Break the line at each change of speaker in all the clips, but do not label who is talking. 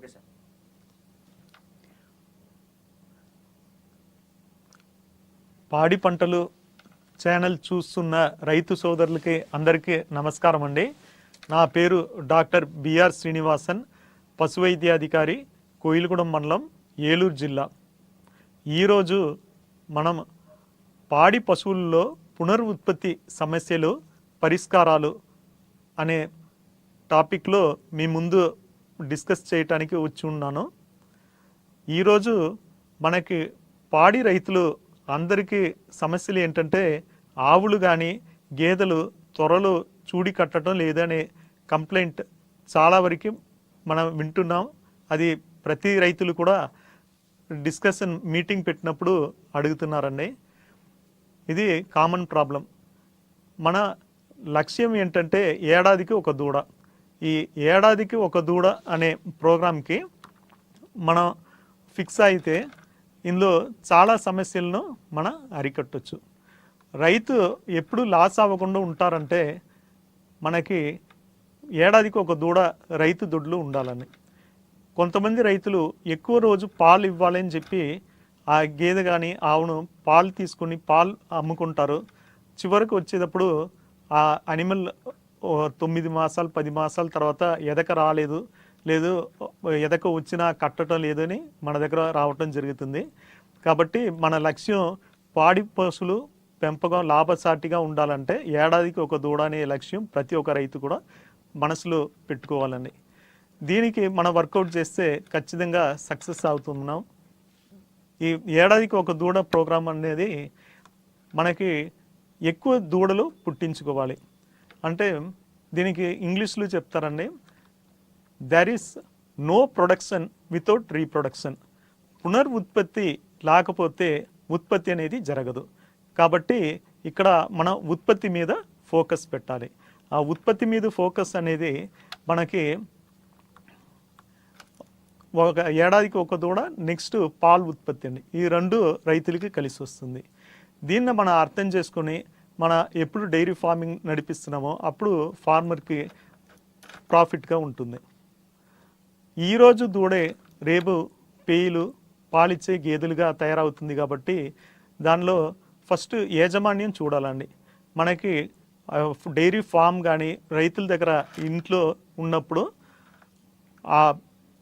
Okay sir.
పాడి పంటలు channel చూస్తున్న రైతు సోదరులకి అందరికీ నమస్కారం అండి. నా పేరు డాక్టర్ బిఆర్ శ్రీనివాసన్ పశు వైద్యాధికారి కోయిలగూడెం మండలం ఏలూరు జిల్లా. ఈరోజు మనం పాడి పశువుల్లో పునరుత్పత్తి సమస్యలు పరిష్కారాలు అనే టాపిక్లో మీ ముందు డిస్కస్ చేయటానికి వచ్చి ఉన్నాను. ఈరోజు మనకి పాడి రైతులు అందరికీ సమస్యలు ఏంటంటే ఆవులు కానీ గేదెలు త్వరలో చూడి కట్టడం లేదనే కంప్లైంట్ చాలా వరకు మనం వింటున్నాం. అది ప్రతి రైతులు కూడా డిస్కషన్ మీటింగ్ పెట్టినప్పుడు అడుగుతున్నారండి. ఇది కామన్ ప్రాబ్లం. మన లక్ష్యం ఏంటంటే ఏడాదికి ఒక దూడ. ఈ ఏడాదికి ఒక దూడ అనే ప్రోగ్రాంకి మనం ఫిక్స్ అయితే ఇందులో చాలా సమస్యలను మనం అరికట్టొచ్చు. రైతు ఎప్పుడు లాస్ అవ్వకుండా ఉంటారంటే మనకి ఏడాదికి ఒక దూడ రైతు దొడ్లు ఉండాలని. కొంతమంది రైతులు ఎక్కువ రోజు పాలు ఇవ్వాలని చెప్పి ఆ గేదె కానీ ఆవును పాలు తీసుకుని పాలు అమ్ముకుంటారు. చివరికి వచ్చేటప్పుడు ఆ అనిమల్ తొమ్మిది మాసాలు పది మాసాల తర్వాత ఎదక రాలేదు. లేదు ఎదక వచ్చినా కట్టడం లేదని మన దగ్గర రావటం జరుగుతుంది. కాబట్టి మన లక్ష్యం పాడి పశువులు పెంపకం లాభసాటిగా ఉండాలంటే ఏడాదికి ఒక దూడ అనే లక్ష్యం ప్రతి ఒక్క రైతు కూడా మనసులో పెట్టుకోవాలని దీనికి మనం వర్కౌట్ చేస్తే ఖచ్చితంగా సక్సెస్ అవుతున్నాం. ఈ ఏడాదికి ఒక దూడ ప్రోగ్రాం అనేది మనకి ఎక్కువ దూడలు పుట్టించుకోవాలి. అంటే దీనికి ఇంగ్లీష్లో చెప్తారండి there is no production without reproduction పునరుత్పత్తి లేకపోతే ఉత్పత్తి అనేది జరగదు. కాబట్టి ఇక్కడ మనం ఉత్పత్తి మీద ఫోకస్ పెట్టాలి. ఆ ఉత్పత్తి మీద ఫోకస్ అనేది మనకి ఒక ఏడాదికి ఒక దూడ నెక్స్ట్ పాలు ఉత్పత్తి అండి. ఈ రెండు రైతులకి కలిసి వస్తుంది. దీన్ని మనం అర్థం చేసుకొని మన ఎప్పుడు డైరీ ఫార్మింగ్ నడిపిస్తున్నామో అప్పుడు ఫార్మర్కి ప్రాఫిట్గా ఉంటుంది. ఈరోజు దూడే రేపు పేయిలు పాలిచ్చే గేదెలుగా తయారవుతుంది కాబట్టి దానిలో ఫస్ట్ యాజమాన్యం చూడాలండి. మనకి డైరీ ఫామ్ కానీ రైతుల దగ్గర ఇంట్లో ఉన్నప్పుడు ఆ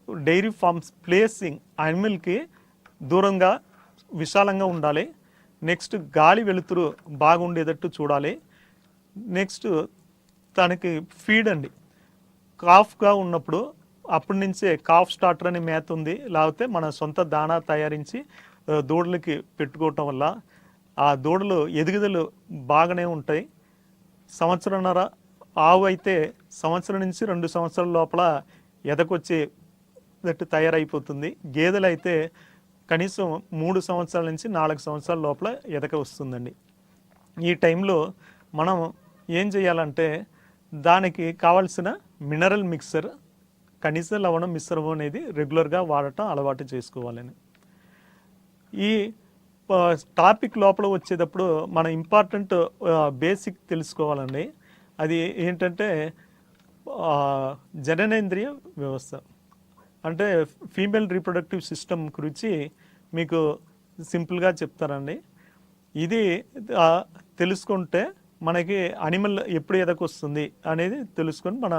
డైరీ ఫార్మ్స్ ప్లేసింగ్ అనిమల్కి దూరంగా విశాలంగా ఉండాలి. నెక్స్ట్ గాలి వెలుతురు బాగుండేటట్టు చూడాలి. నెక్స్ట్ తనకి ఫీడ్ అండి. కాఫ్గా ఉన్నప్పుడు అప్పటి నుంచే కాఫ్ స్టార్టర్ అని మేత ఉంది. లేకపోతే మన సొంత దాణా తయారించి దూడలకి పెట్టుకోవటం వల్ల ఆ దూడలు ఎదుగుదలు బాగానే ఉంటాయి. సంవత్సరంన్నర ఆవు అయితే సంవత్సరం నుంచి రెండు సంవత్సరాల లోపల ఎదకొచ్చి తయారైపోతుంది. గేదెలు అయితే కనీసం మూడు సంవత్సరాల నుంచి నాలుగు సంవత్సరాల లోపల ఎదక వస్తుందండి. ఈ టైంలో మనం ఏం చేయాలంటే దానికి కావాల్సిన మినరల్ మిక్సర్ కనీస లవణం మిశ్రమం అనేది రెగ్యులర్గా వాడటం అలవాటు చేసుకోవాలని. ఈ టాపిక్ లోపల వచ్చేటప్పుడు మన ఇంపార్టెంట్ బేసిక్ తెలుసుకోవాలండి. అది ఏంటంటే జననేంద్రియ వ్యవస్థ. అంటే ఫీమేల్ రీప్రొడక్టివ్ సిస్టమ్ గురించి మీకు సింపుల్గా చెప్తారండి ఇది తెలుసుకుంటే మనకి అనిమల్ ఎప్పుడు ఎదకొస్తుంది అనేది తెలుసుకొని మన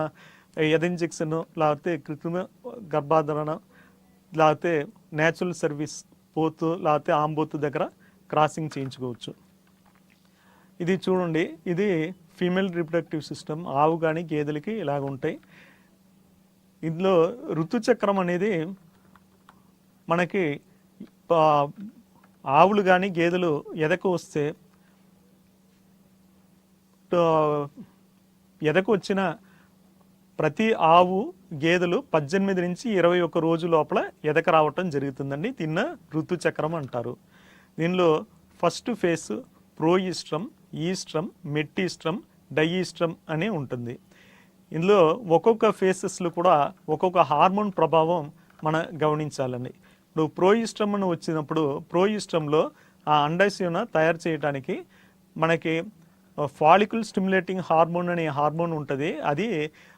ఎద ఇంజెక్షన్ లేకపోతే కృత్రిమ గర్భాధారణ లేకపోతే న్యాచురల్ సర్వీస్ పోతు లేకపోతే ఆంబోతు దగ్గర క్రాసింగ్ చేయించుకోవచ్చు. ఇది చూడండి ఇది ఫీమేల్ రిప్రొడక్టివ్ సిస్టమ్ ఆవు కానీ గేదెలకి ఇలాగ ఉంటాయి ఇందులో ఋతుచక్రం అనేది మనకి ఆవులు కానీ గేదెలు ఎదకు వస్తే ఎదకు వచ్చిన ప్రతి ఆవు గేదెలు పద్దెనిమిది నుంచి ఇరవై ఒక్క రోజు లోపల ఎదక రావటం జరుగుతుందండి. తిన్న ఋతుచక్రం అంటారు. దీనిలో ఫస్ట్ ఫేస్ ప్రోయిస్ట్రమ్ ఈస్ట్రమ్ మెట్టిస్ట్రమ్ డైఈస్ట్రమ్ అని ఉంటుంది. ఇందులో ఒక్కొక్క ఫేసెస్లో కూడా ఒక్కొక్క హార్మోన్ ప్రభావం మనం గమనించాలండి. ఇప్పుడు ప్రోయిస్ట్రమ్ అని వచ్చినప్పుడు ప్రోయిస్ట్రమ్లో ఆ అండాశయం తయారు చేయడానికి మనకి ఫాలికుల్ స్టిమ్యులేటింగ్ హార్మోన్ అనే హార్మోన్ ఉంటుంది. అది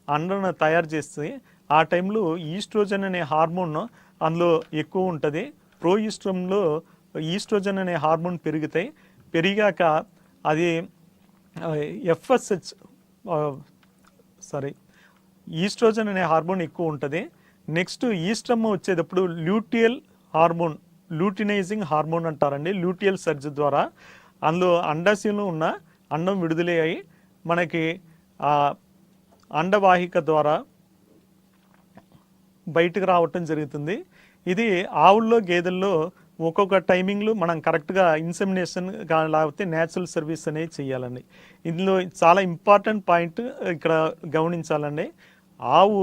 అండను తయారు చేస్తే ఆ టైంలో ఈస్ట్రోజన్ అనే హార్మోన్ అందులో ఎక్కువ ఉంటుంది. ప్రోయిస్ట్రమ్లో ఈస్ట్రోజన్ అనే హార్మోన్ పెరుగుతాయి. పెరిగాక అది ఎఫ్ఎస్హెచ్ సారీ ఈస్ట్రోజన్ అనే హార్మోన్ ఎక్కువ ఉంటుంది. నెక్స్ట్ ఈస్ట్రమ్ వచ్చేటప్పుడు ల్యూటియల్ హార్మోన్ లూటినైజింగ్ హార్మోన్ అంటారండి. లూటియల్ సర్జ్ ద్వారా అందులో అండాశయంలో ఉన్న అండం విడుదలయ్యి మనకి ఆ అండవాహిక ద్వారా బయటకు రావటం జరుగుతుంది. ఇది ఆవుల్లో గేదెల్లో ఒక్కొక్క టైమింగ్లో మనం కరెక్ట్గా ఇన్సెమినేషన్ లేకపోతే న్యాచురల్ సర్వీస్ అనేది చేయాలండి. ఇందులో చాలా ఇంపార్టెంట్ పాయింట్ ఇక్కడ గమనించాలండి. ఆవు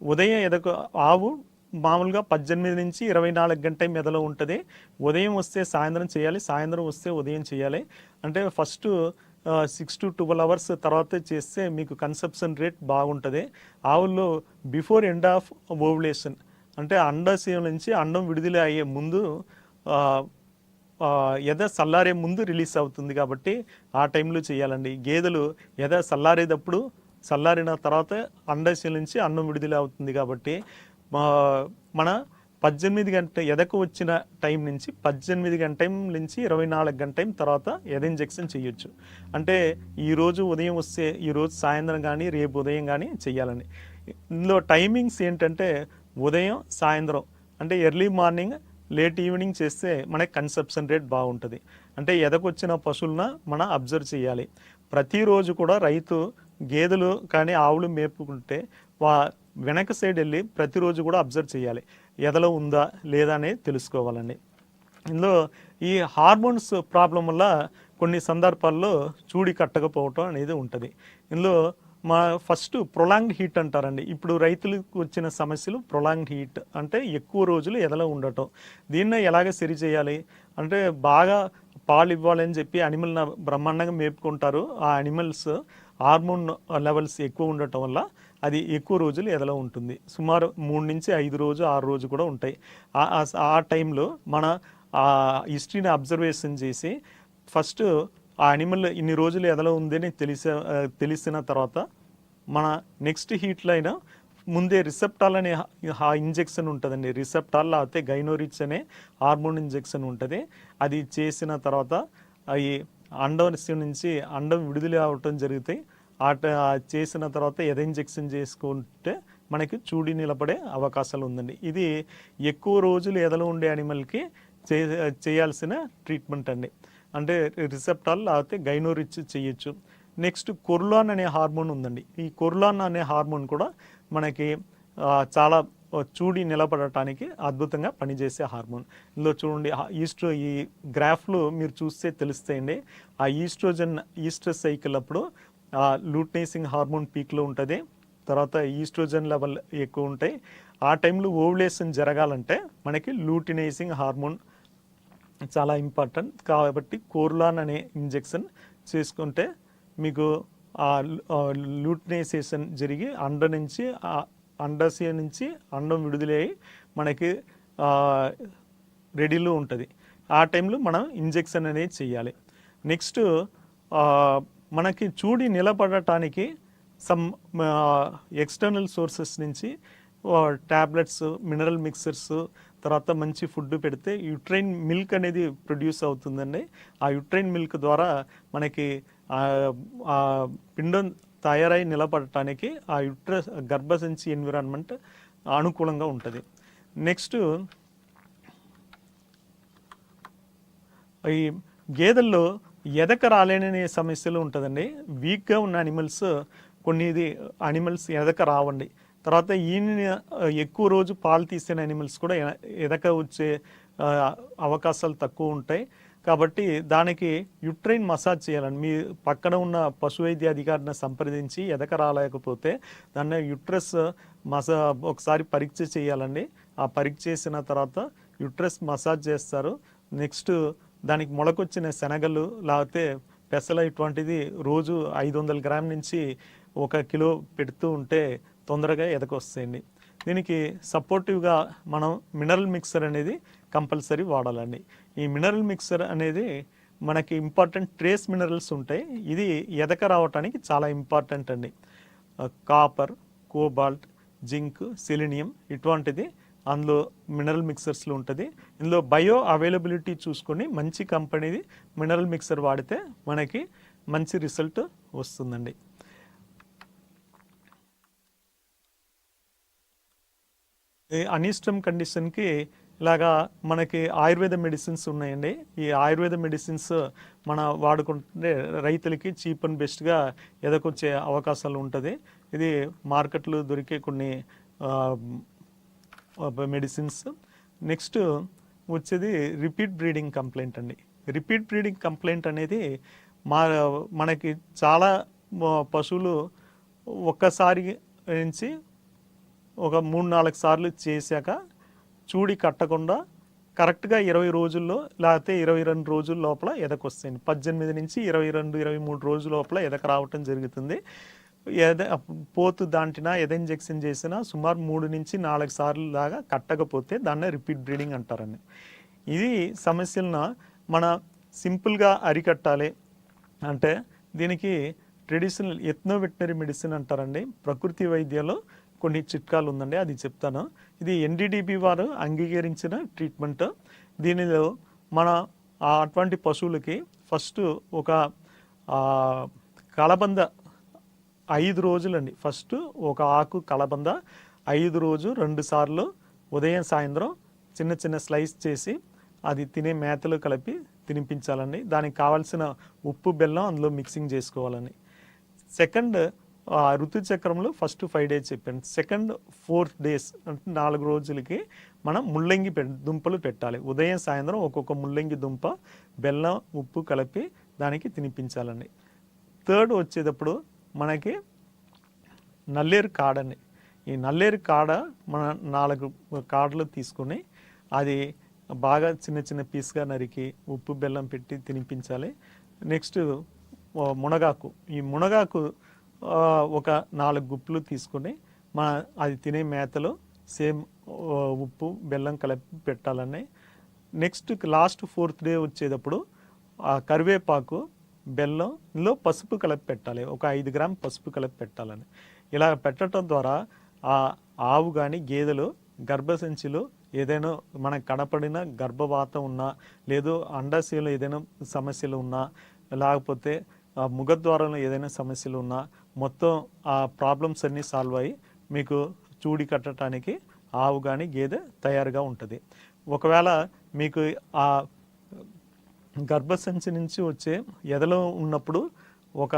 ఉదయం ఎదకు ఆవు మామూలుగా పద్దెనిమిది నుంచి ఇరవై నాలుగు గంట మెదలో ఉంటుంది. ఉదయం వస్తే సాయంత్రం చేయాలి సాయంత్రం వస్తే ఉదయం చేయాలి. అంటే first six to twelve hours తర్వాత చేస్తే మీకు కన్సెప్షన్ రేట్ బాగుంటుంది. ఆవుల్లో బిఫోర్ ఎండ్ ఆఫ్ ఓవులేషన్ అంటే అండాశయం నుంచి అండం విడుదల అయ్యే ముందు ఎద చల్లారే ముందు రిలీజ్ అవుతుంది కాబట్టి ఆ టైంలో చేయాలండి. గేదెలు ఎద చల్లారేటప్పుడు చల్లారిన తర్వాత అండాశయం నుంచి అన్నం విడుదల అవుతుంది కాబట్టి మన పద్దెనిమిది గంట ఎదకు వచ్చిన టైం నుంచి పద్దెనిమిది గంట నుంచి ఇరవై నాలుగు గంట టైం తర్వాత ఎద ఇంజెక్షన్ చేయొచ్చు. అంటే ఈరోజు ఉదయం వస్తే ఈరోజు సాయంత్రం కానీ రేపు ఉదయం కానీ చేయాలని ఇందులో టైమింగ్స్ ఏంటంటే ఉదయం సాయంత్రం అంటే ఎర్లీ మార్నింగ్ లేట్ ఈవినింగ్ చేస్తే మనకి కన్సెప్షన్ రేట్ బాగుంటుంది. అంటే ఎదకొచ్చిన పశువులను మనం అబ్జర్వ్ చేయాలి. ప్రతిరోజు కూడా రైతు గేదెలు కానీ ఆవులు మేపుకుంటే వా వెనక సైడ్ వెళ్ళి ప్రతిరోజు కూడా అబ్జర్వ్ చేయాలి. ఎదలో ఉందా లేదా అనేది తెలుసుకోవాలండి. ఇందులో ఈ హార్మోన్స్ ప్రాబ్లం వల్ల కొన్ని సందర్భాల్లో చూడి కట్టకపోవటం అనేది ఉంటుంది. ఇందులో మా ఫస్ట్ ప్రొలాంగ్డ్ హీట్ అంటారండి. ఇప్పుడు రైతులకు వచ్చిన సమస్యలు ప్రొలాంగ్డ్ హీట్ అంటే ఎక్కువ రోజులు ఎదలో ఉండటం. దీన్ని ఎలాగ సరి చేయాలి? అంటే బాగా పాలు ఇవ్వాలని చెప్పి అనిమల్ బ్రహ్మాండంగా మేపుకుంటారు. ఆ అనిమల్స్ హార్మోన్ లెవెల్స్ ఎక్కువ ఉండటం వల్ల అది ఎక్కువ రోజులు ఎదలో ఉంటుంది. సుమారు మూడు నుంచి ఐదు రోజు ఆరు రోజు కూడా ఉంటాయి. ఆ- ఆ టైంలో మన ఆ హిస్టరీని అబ్జర్వేషన్ చేసి ఫస్ట్ ఆ అనిమల్ ఇన్ని రోజులు ఎదలో ఉందని తెలిసే తెలిసిన తర్వాత మన నెక్స్ట్ హీట్లో అయినా ముందే రిసెప్టాల్ అనే ఆ ఇంజెక్షన్ ఉంటుందండి. రిసెప్టాల్ లేకపోతే గైనోరిచ్ అనే హార్మోన్ ఇంజెక్షన్ ఉంటుంది. అది చేసిన తర్వాత అవి అండం నుంచి అండం విడుదల అవటం జరుగుతాయి ఆ చేసిన తర్వాత ఎద ఇంజెక్షన్ చేసుకుంటే మనకి చూడి నిలబడే అవకాశాలు ఉందండి. ఇది ఎక్కువ రోజులు ఎదలో ఉండే అనిమల్కి చే చేయాల్సిన ట్రీట్మెంట్ అండి. అంటే రిసెప్టాల్ లేకపోతే గైనోరిచ్ చేయొచ్చు. నెక్స్ట్ కొర్లాన్ అనే హార్మోన్ ఉందండి. ఈ కొర్లాన్ అనే హార్మోన్ కూడా మనకి చాలా చూడి నిలబడటానికి అద్భుతంగా పనిచేసే హార్మోన్. ఇందులో చూడండి ఈస్ట్రో ఈ గ్రాఫ్లో మీరు చూస్తే తెలుస్తాయండి. ఆ ఈస్ట్రోజన్ ఈస్ట్రస్ సైకిల్ అప్పుడు ఆ లూట్నేసింగ్ హార్మోన్ పీక్లో ఉంటుంది. తర్వాత ఈస్ట్రోజన్ లెవెల్ ఎక్కువ ఉంటాయి. ఆ టైంలో ఓవులేషన్ జరగాలంటే మనకి లూటినైజింగ్ హార్మోన్ చాలా ఇంపార్టెంట్ కాబట్టి కోర్లాన్ అనే ఇంజెక్షన్ చేసుకుంటే మీకు ఆ లూటినైజేషన్ జరిగి అండ నుంచి అండాశయ నుంచి అండం విడుదలయ్యి మనకి రెడీలో ఉంటుంది. ఆ టైంలో మనం ఇంజెక్షన్ అనేది చేయాలి నెక్స్ట్ మనకి చూడి నిలబడటానికి సమ్ ఎక్స్టర్నల్ సోర్సెస్ నుంచి ట్యాబ్లెట్స్ మినరల్ మిక్సర్స్ తర్వాత మంచి ఫుడ్ పెడితే యుట్రైన్ మిల్క్ అనేది ప్రొడ్యూస్ అవుతుందండి. ఆ యుట్రైన్ మిల్క్ ద్వారా మనకి ఆ- పిండం తయారై నిలబడటానికి ఆ యుట్రస్ గర్భసంచి ఎన్విరాన్మెంట్ అనుకూలంగా ఉంటుంది. నెక్స్ట్ ఈ గేదెల్లో ఎదక రాలేననే సమస్యలు ఉంటుందండి. వీక్గా ఉన్న అనిమల్స్ కొన్ని ఇది అనిమల్స్ ఎదక రావండి. తర్వాత ఈయన ఎక్కువ రోజు పాలు తీసిన అనిమల్స్ కూడా ఎదక వచ్చే అవకాశాలు తక్కువ ఉంటాయి. కాబట్టి దానికి యుట్రైన్ మసాజ్ చేయాలండి మీ పక్కన ఉన్న పశు వైద్య అధికారిని సంప్రదించి ఎదక రాలేకపోతే దాన్ని యుట్రస్ మసా ఒకసారి పరీక్ష చేయాలండి. ఆ పరీక్ష చేసిన తర్వాత యుట్రస్ మసాజ్ చేస్తారు. నెక్స్ట్ దానికి మొలకొచ్చిన శనగలు లేకపోతే పెసల ఇటువంటిది రోజు ఐదు వందల గ్రామ్ నుంచి ఒక కిలో పెడుతూ ఉంటే తొందరగా ఎదకొస్తాయండి దీనికి సపోర్టివ్గా మనం మినరల్ మిక్సర్ అనేది కంపల్సరీ వాడాలండి. ఈ మినరల్ మిక్సర్ అనేది మనకి ఇంపార్టెంట్ ట్రేస్ మినరల్స్ ఉంటాయి. ఇది ఎదక రావటానికి చాలా ఇంపార్టెంట్ అండి. కాపర్ కోబాల్ట్ జింక్ సెలినియం ఇటువంటిది అందులో మినరల్ మిక్సర్స్లో ఉంటుంది. ఇందులో బయో అవైలబిలిటీ చూసుకొని మంచి కంపెనీది మినరల్ మిక్సర్ వాడితే మనకి మంచి రిజల్ట్ వస్తుందండి. అనిష్టం కండిషన్కి ఇలాగా మనకి ఆయుర్వేద మెడిసిన్స్ ఉన్నాయండి. ఈ ఆయుర్వేద మెడిసిన్స్ మన వాడుకుంటే రైతులకి చీప్ అండ్ బెస్ట్గా ఎదకొచ్చే అవకాశాలు ఉంటుంది. ఇది మార్కెట్లో దొరికే కొన్ని మెడిసిన్స్. నెక్స్ట్ వచ్చేది రిపీట్ బ్రీడింగ్ కంప్లైంట్ అండి. రిపీట్ బ్రీడింగ్ కంప్లైంట్ అనేది మా మనకి చాలా పశువులు ఒక్కసారి నుంచి ఒక మూడు నాలుగు సార్లు చేశాక చూడి కట్టకుండా కరెక్ట్గా ఇరవై రోజుల్లో లేకపోతే ఇరవై రెండు రోజుల లోపల ఎదకొస్తాయండి పద్దెనిమిది నుంచి ఇరవై రెండు ఇరవై మూడు రోజుల లోపల ఎదక రావటం జరుగుతుంది. ఎద పోతు దాంటినా ఎద ఇంజెక్షన్ చేసినా సుమారు మూడు నుంచి నాలుగు సార్లు దాకా కట్టకపోతే దాన్నే రిపీట్ బ్రీడింగ్ అంటారండి. ఇది సమస్యలను మన సింపుల్గా అరికట్టాలి. అంటే దీనికి ట్రెడిషనల్ ఎథ్నో వెటనరీ మెడిసిన్ అంటారండి. ప్రకృతి వైద్యంలో కొన్ని చిట్కాలు ఉందండి అది చెప్తాను. ఇది ఎన్డీడీబీ వారు అంగీకరించిన ట్రీట్మెంట్. దీనిలో మన అటువంటి పశువులకి ఫస్ట్ ఒక కలబంద ఐదు రోజులండి. ఫస్ట్ ఒక ఆకు కలబంద ఐదు రోజు రెండు సార్లు ఉదయం సాయంత్రం చిన్న చిన్న స్లైస్ చేసి అది తినే మేతలు కలిపి తినిపించాలండి. దానికి కావాల్సిన ఉప్పు బెల్లం అందులో మిక్సింగ్ చేసుకోవాలని సెకండ్ ఆ ఋతు చక్రంలో ఫస్ట్ ఫైవ్ డేస్ చెప్పాను. సెకండ్ ఫోర్త్ డేస్ అంటే నాలుగు రోజులకి మనం ముల్లంగి పె దుంపలు పెట్టాలి. ఉదయం సాయంత్రం ఒక్కొక్క ముల్లంగి దుంప బెల్లం ఉప్పు కలిపి దానికి తినిపించాలండి. థర్డ్ వచ్చేటప్పుడు మనకి నల్లేరు కాడండి. ఈ నల్లేరు కాడ మన నాలుగు కాడలు తీసుకొని అది బాగా చిన్న చిన్న పీస్గా నరికి ఉప్పు బెల్లం పెట్టి తినిపించాలి. నెక్స్ట్ మునగాకు. ఈ మునగాకు ఒక నాలుగు గుప్పులు తీసుకొని మన అది తినే మేతలో సేమ్ ఉప్పు బెల్లం కలిపి పెట్టాలని నెక్స్ట్ లాస్ట్ ఫోర్త్ డే వచ్చేటప్పుడు ఆ కరివేపాకు బెల్లంలో పసుపు కలిపి పెట్టాలి. ఒక ఐదు గ్రామ్ పసుపు కలిపి పెట్టాలని. ఇలా పెట్టడం ద్వారా ఆ ఆవు కానీ గేదెలు గర్భసంచిలో ఏదైనా మనకు కనపడిన గర్భవాతం ఉన్నా లేదు అండాశయంలో ఏదైనా సమస్యలు ఉన్నా లేకపోతే ఆ ముఖద్వారంలో ఏదైనా సమస్యలు ఉన్నా మొత్తం ఆ ప్రాబ్లమ్స్ అన్నీ సాల్వ్ అయ్యి మీకు చూడి కట్టడానికి ఆవు కానీ గేదె తయారుగా ఉంటుంది. ఒకవేళ మీకు ఆ గర్భసంచి నుంచి వచ్చే ఎదలో ఉన్నప్పుడు ఒక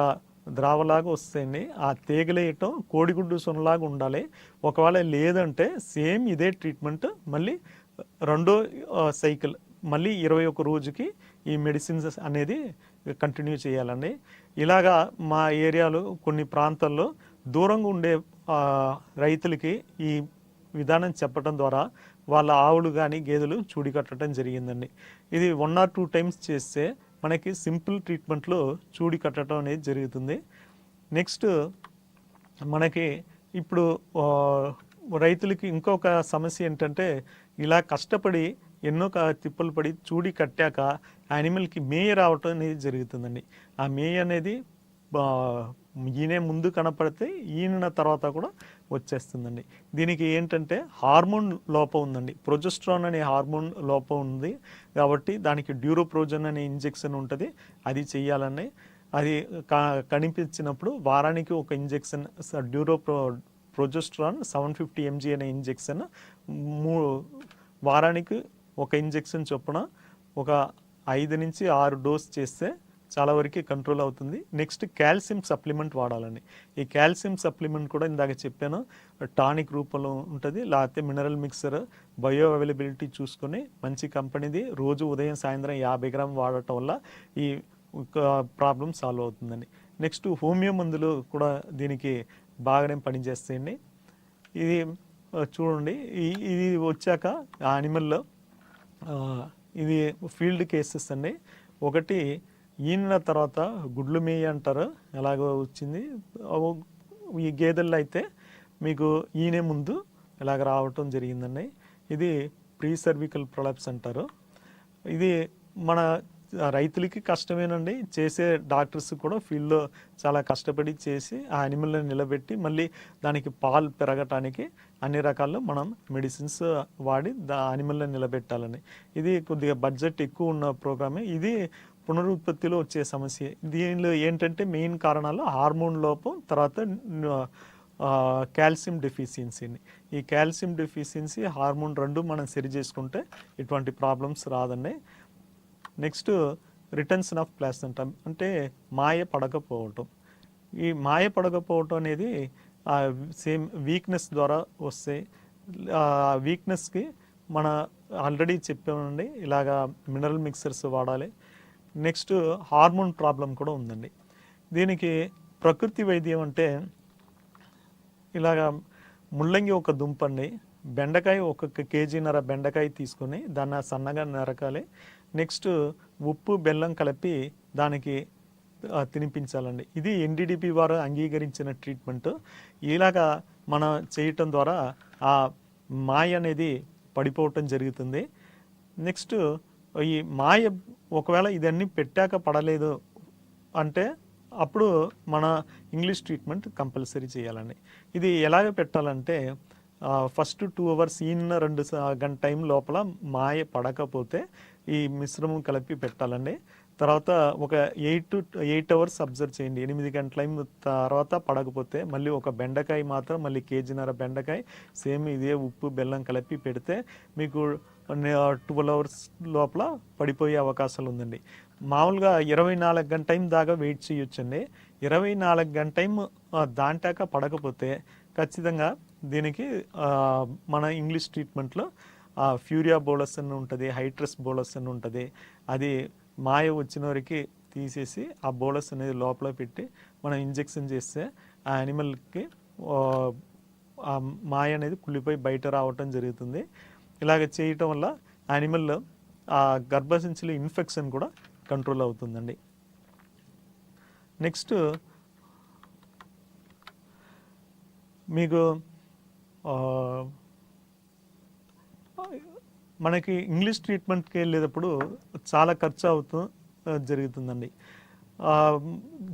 ద్రావలాగా వస్తాయండి ఆ తీగలేయటం కోడిగుడ్డు సొనలాగా ఉండాలి. ఒకవేళ లేదంటే సేమ్ ఇదే ట్రీట్మెంట్ మళ్ళీ రెండో సైకిల్ మళ్ళీ ఇరవై ఒక రోజుకి ఈ మెడిసిన్స్ అనేది కంటిన్యూ చేయాలండి. ఇలాగా మా ఏరియాలో కొన్ని ప్రాంతాల్లో దూరంగా ఉండే రైతులకి ఈ విధానం చెప్పడం ద్వారా వాళ్ళ ఆవులు కానీ గేదెలు చూడి కట్టడం జరిగిందండి. ఇది వన్ ఆర్ టూ టైమ్స్ చేస్తే మనకి సింపుల్ ట్రీట్మెంట్లో చూడి కట్టడం అనేది జరుగుతుంది. నెక్స్ట్ మనకి ఇప్పుడు రైతులకి ఇంకొక సమస్య ఏంటంటే ఇలా కష్టపడి ఎన్నో తిప్పలు పడి చూడి కట్టాక యానిమల్కి మేయ రావటం అనేది జరుగుతుందండి. ఆ మేయ అనేది ఈయనే ముందు కనపడితే ఈయన తర్వాత కూడా వచ్చేస్తుందండి. దీనికి ఏంటంటే హార్మోన్ లోపం ఉందండి. ప్రొజెస్ట్రాన్ అనే హార్మోన్ లోపం ఉంది కాబట్టి దానికి డ్యూరోప్రోజన్ అనే ఇంజెక్షన్ ఉంటుంది. అది చేయాలని అది కనిపించినప్పుడు వారానికి ఒక ఇంజెక్షన్ డ్యూరోప్రో ప్రొజెస్ట్రాన్ సెవెన్ ఫిఫ్టీ ఎంజీ అనే ఇంజెక్షన్ మూ వారానికి ఒక ఇంజెక్షన్ చొప్పున ఒక ఐదు నుంచి ఆరు డోస్ చేస్తే చాలా వరకు కంట్రోల్ అవుతుంది. నెక్స్ట్ కాల్షియం సప్లిమెంట్ వాడాలండి. ఈ కాల్షియం సప్లిమెంట్ కూడా ఇందాక చెప్పాను. టానిక్ రూపంలో ఉంటుంది. లేకపోతే మినరల్ మిక్సర్ బయో అవైలబిలిటీ చూసుకొని మంచి కంపెనీది రోజు ఉదయం సాయంత్రం యాభై గ్రామ్ వాడటం వల్ల ఈ ప్రాబ్లం సాల్వ్ అవుతుందండి. నెక్స్ట్ హోమియో మందులు కూడా దీనికి బాగానే పనిచేస్తాయండి. ఇది చూడండి. ఇది వచ్చాక ఆ యానిమల్లో ఇది ఫీల్డ్ కేసెస్ అండి. ఒకటి ఈనిన తర్వాత గుడ్లు మేయ అంటారు. ఎలాగో వచ్చింది. ఈ గేదెల్లో అయితే మీకు ఈనే ముందు ఇలాగ రావటం జరిగిందండి. ఇది ప్రీ సర్వికల్ ప్రొలాప్స్ అంటారు. ఇది మన రైతులకి కష్టమేనండి. చేసే డాక్టర్స్ కూడా ఫీల్డ్లో చాలా కష్టపడి చేసి ఆ యానిమల్ని నిలబెట్టి మళ్ళీ దానికి పాలు పెరగటానికి అన్ని రకాల్లో మనం మెడిసిన్స్ వాడి దా యానిమల్ని నిలబెట్టాలని ఇది కొద్దిగా బడ్జెట్ ఎక్కువ ఉన్న ప్రోగ్రామే. ఇది పునరుత్పత్తిలో వచ్చే సమస్య. దీనిలో ఏంటంటే మెయిన్ కారణాలు హార్మోన్ లోపం తర్వాత ఆ, కాల్షియం డెఫిషియన్సీని ఈ కాల్షియం డెఫిషియన్సీ హార్మోన్ రెండు మనం సరి చేసుకుంటే ఇటువంటి ప్రాబ్లమ్స్ రాదండి. నెక్స్ట్ రిటర్న్షన్ ఆఫ్ ప్లాసెంటా అంటే మాయ పడకపోవటం. ఈ మాయ పడకపోవటం అనేది సేమ్ వీక్నెస్ ద్వారా వస్తే ఆ వీక్నెస్కి మన ఆల్రెడీ చెప్పామండి ఇలాగా మినరల్ మిక్సర్స్ వాడాలి. నెక్స్ట్ హార్మోన్ ప్రాబ్లం కూడా ఉందండి. దీనికి ప్రకృతి వైద్యం అంటే ఇలాగా ముల్లంగి ఒక దుంపండి బెండకాయ ఒక కేజీన్నర బెండకాయ తీసుకొని దాన్ని సన్నగా నరకాలి. నెక్స్ట్ ఉప్పు బెల్లం కలిపి దానికి తినిపించాలండి. ఇది ఎన్డీడిపి వారు అంగీకరించిన ట్రీట్మెంట్. ఇలాగా మనం చేయటం ద్వారా ఆ మాయ అనేది పడిపోవటం జరుగుతుంది. నెక్స్ట్ ఈ మాయ ఒకవేళ ఇదన్నీ పెట్టాక పడలేదు అంటే అప్పుడు మన ఇంగ్లీష్ ట్రీట్మెంట్ కంపల్సరీ చేయాలండి. ఇది ఎలాగ పెట్టాలంటే ఫస్ట్ టూ అవర్స్ ఈయన రెండు గంట టైం లోపల మాయ పడకపోతే ఈ మిశ్రమం కలిపి పెట్టాలండి. తర్వాత ఒక eight to eight hours observe చేయండి. ఎనిమిది గంటల తర్వాత పడకపోతే మళ్ళీ ఒక బెండకాయ మాత్రం మళ్ళీ కేజీన్నర బెండకాయ సేమ్ ఇదే ఉప్పు బెల్లం కలిపి పెడితే మీకు ట్వెల్వ్ అవర్స్ లోపల పడిపోయే అవకాశాలు ఉందండి. మామూలుగా ఇరవై నాలుగు గంట టైం దాకా వెయిట్ చేయొచ్చండి. ఇరవై నాలుగు గంట టైం దాటాక పడకపోతే ఖచ్చితంగా దీనికి మన ఇంగ్లీష్ ట్రీట్మెంట్లో ఫ్యూరియా బోలస్ అని ఉంటుంది హైట్రస్ బోలస్ అని ఉంటుంది అది మాయ వచ్చిన వరకు తీసేసి ఆ బోలస్ అనేది లోపల పెట్టి మనం ఇంజెక్షన్ చేస్తే ఆ యానిమల్కి ఆ మాయ అనేది కుళ్ళిపోయి బయట రావటం జరుగుతుంది. ఇలాగ చేయటం వల్ల యానిమల్ ఆ గర్భసంచిలో ఇన్ఫెక్షన్ కూడా కంట్రోల్ అవుతుందండి. నెక్స్ట్ మీకు మనకి ఇంగ్లీష్ ట్రీట్మెంట్కి వెళ్ళేటప్పుడు చాలా ఖర్చు అవుతూ జరుగుతుందండి.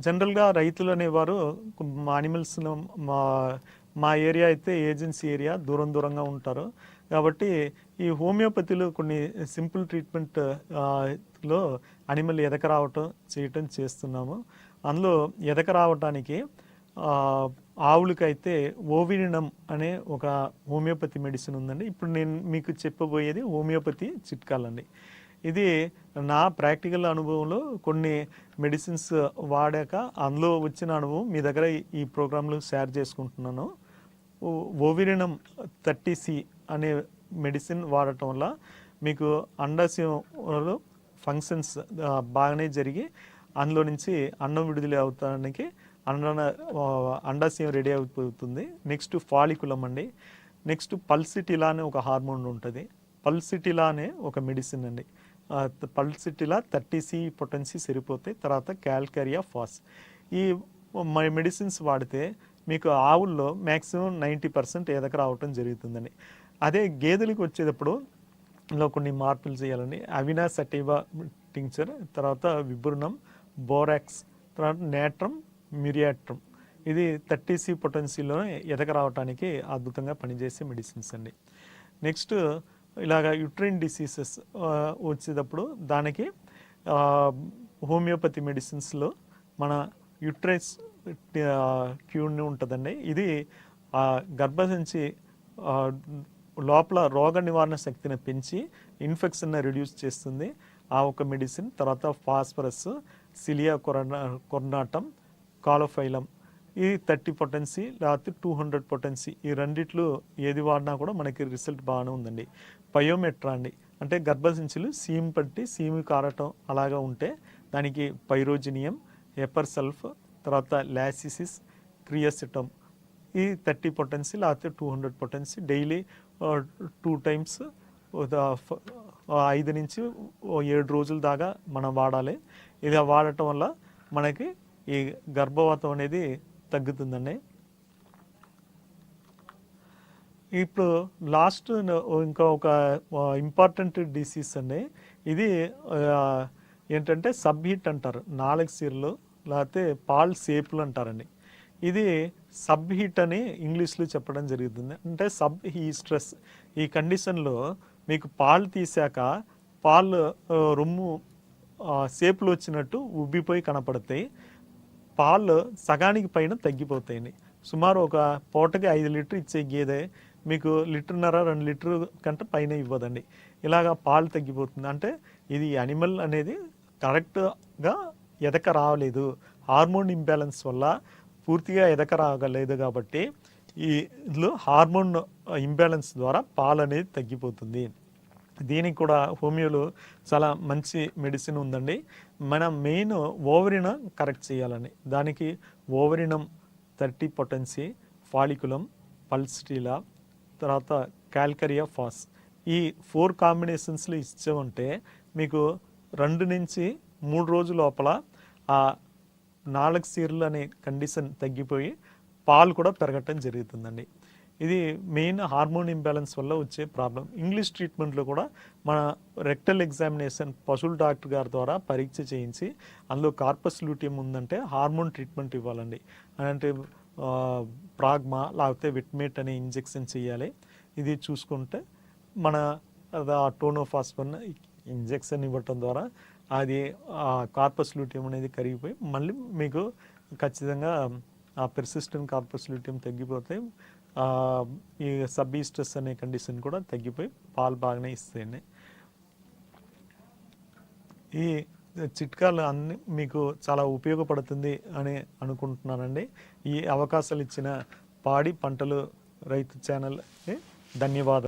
జనరల్గా రైతులు అనేవారు మా అనిమల్స్ మా మా ఏరియా అయితే ఏజెన్సీ ఏరియా దూరం దూరంగా ఉంటారు. కాబట్టి ఈ హోమియోపతిలో కొన్ని సింపుల్ ట్రీట్మెంట్లో అనిమల్ ఎదక రావటం చేయటం చేస్తున్నాము. అందులో ఎదక రావటానికి ఆవులకైతే ఓవినినం అనే ఒక హోమియోపతి మెడిసిన్ ఉందండి. ఇప్పుడు నేను మీకు చెప్పబోయేది హోమియోపతి చిట్కాలండి. ఇది నా ప్రాక్టికల్ అనుభవంలో కొన్ని మెడిసిన్స్ వాడాక అందులో వచ్చిన అనుభవం మీ దగ్గర ఈ- ప్రోగ్రాంలో షేర్ చేసుకుంటున్నాను. ఓవిరినం థర్టీ సి అనే మెడిసిన్ వాడటం వల్ల మీకు అండాశయంలో ఫంక్షన్స్ బాగానే జరిగి అందులో నుంచి అన్నం విడుదల అవుతానికి అండన అండాశయం రెడీ అయిపోతుంది. నెక్స్ట్ ఫాలికులం అండి. నెక్స్ట్ పల్సిటిలా అనే ఒక హార్మోన్ ఉంటుంది. పల్సిటిలా అనే ఒక మెడిసిన్ అండి. పల్సిటిలా థర్టీ సి పొటెన్సీ సరిపోతే తర్వాత క్యాల్కరియా ఫాస్. ఈ మెడిసిన్స్ వాడితే మీకు ఆవుల్లో మ్యాక్సిమం నైంటీ పర్సెంట్ ఏదక రావటం జరుగుతుందండి. అదే గేదెలకు వచ్చేటప్పుడు లో కొన్ని మార్పులు చేయాలండి. అవినా సటివా టింక్చర్ తర్వాత విభృణం బోరాక్స్ తర్వాత నేట్రమ్ మిరియాట్రమ్ ఇది థర్టీ సి పొటెన్సీలో ఎదక అద్భుతంగా పనిచేసే మెడిసిన్స్ అండి. నెక్స్ట్ ఇలాగ యుట్రైన్ డిసీజెస్ వచ్చేటప్పుడు దానికి హోమియోపతి మెడిసిన్స్లో మన యుట్రైస్ క్యూన్ ఉంటుందండి. ఇది ఆ, గర్భసంచి లోపల రోగ నివారణ శక్తిని పెంచి ఇన్ఫెక్షన్ రిడ్యూస్ చేస్తుంది. ఆ ఒక మెడిసిన్ తర్వాత ఫాస్ఫరస్ సిలియా కొరనా కొర్నాటం కాలోఫైలం. ఈ థర్టీ పొటెన్సీ లేకపోతే టూ హండ్రెడ్ పొటెన్సీ ఈ రెండిట్లో ఏది వాడినా కూడా మనకి రిజల్ట్ బాగానే ఉందండి. పయోమెట్రా అండి అంటే గర్భసించులు సీమ్ పట్టి సీమి కారటం అలాగా ఉంటే దానికి పైరోజినియం ఎపర్సల్ఫ్ తర్వాత లాసిసిస్ క్రియాసిటమ్ ఈ థర్టీ పొటెన్సీ లేకపోతే two hundred potency daily two times ఐదు నుంచి ఏడు రోజుల దాకా మనం వాడాలి. ఇది వాడటం వల్ల మనకి ఈ గర్భవాతం అనేది తగ్గుతుందండి. ఇప్పుడు లాస్ట్ ఇంకా ఒక ఇంపార్టెంట్ డిసీజ్ అండి. ఇది ఏంటంటే సబ్హీట్ అంటారు నాలుగు సీర్లు లేకపోతే పాల్ సేపులు అంటారండి. ఇది సబ్ హీట్ అని ఇంగ్లీష్లో చెప్పడం జరుగుతుంది. అంటే సబ్ హీ స్ట్రెస్ ఈ కండిషన్లో మీకు పాలు తీసాక పాలు రొమ్ము సేపులు వచ్చినట్టు ఉబ్బిపోయి కనపడతాయి. పాలు సగానికి పైన తగ్గిపోతాయండి. సుమారు ఒక పూటకి ఐదు లీటర్ ఇచ్చే గేదె మీకు లీటర్న్నర రెండు లీటర్ కంటే పైన ఇవ్వదండి. ఇలాగా పాలు తగ్గిపోతుంది. అంటే ఇది అనిమల్ అనేది కరెక్ట్గా ఎదక రావలేదు. హార్మోన్ ఇంబ్యాలెన్స్ వల్ల పూర్తిగా ఎదక రాగలేదు కాబట్టి ఈ ఇందులో హార్మోన్ ఇంబ్యాలెన్స్ ద్వారా పాలు అనేది తగ్గిపోతుంది. దీనికి కూడా హోమియోలో చాలా మంచి మెడిసిన్ ఉందండి. మన మెయిన్ ఓవరిన కరెక్ట్ చేయాలని దానికి ఓవరినం థర్టీ పొటెన్సీ ఫాలికులం పల్స్టీలా తర్వాత క్యాల్కరియా ఫాస్. ఈ ఫోర్ కాంబినేషన్స్లో ఇచ్చామంటే మీకు రెండు నుంచి మూడు రోజుల లోపల ఆ నాలుగు సీర్లు అనే కండిషన్ తగ్గిపోయి పాలు కూడా పెరగటం జరుగుతుందండి. ఇది మెయిన్ హార్మోన్ ఇంబ్యాలెన్స్ వల్ల వచ్చే ప్రాబ్లం. ఇంగ్లీష్ ట్రీట్మెంట్లో కూడా మన రెక్టల్ ఎగ్జామినేషన్ పశువుల డాక్టర్ గారి ద్వారా పరీక్ష చేయించి అందులో కార్పస్ లూటియం ఉందంటే హార్మోన్ ట్రీట్మెంట్ ఇవ్వాలండి. అంటే ప్రాగ్మా లేకపోతే విట్మేట్ అనే ఇంజెక్షన్ చేయాలి. ఇది చూసుకుంటే మన టోనోఫాస్ఫన్ ఇంజెక్షన్ ఇవ్వటం ద్వారా అది ఆ కార్పస్ లూటియం అనేది కరిగిపోయి మళ్ళీ మీకు ఖచ్చితంగా ఆ పెర్సిస్టెంట్ కార్పస్ లూటియం తగ్గిపోతే ఈ సబ్ ఈస్ట్రెస్ అనే కండిషన్ కూడా తగ్గిపోయి పాలు బాగానే ఇస్తాయండి ఈ చిట్కాలు అన్ని మీకు చాలా ఉపయోగపడుతుంది అని అనుకుంటున్నానండి. ఈ అవకాశాలు ఇచ్చిన పాడి పంటలు రైతు ఛానల్కి ధన్యవాదాలు.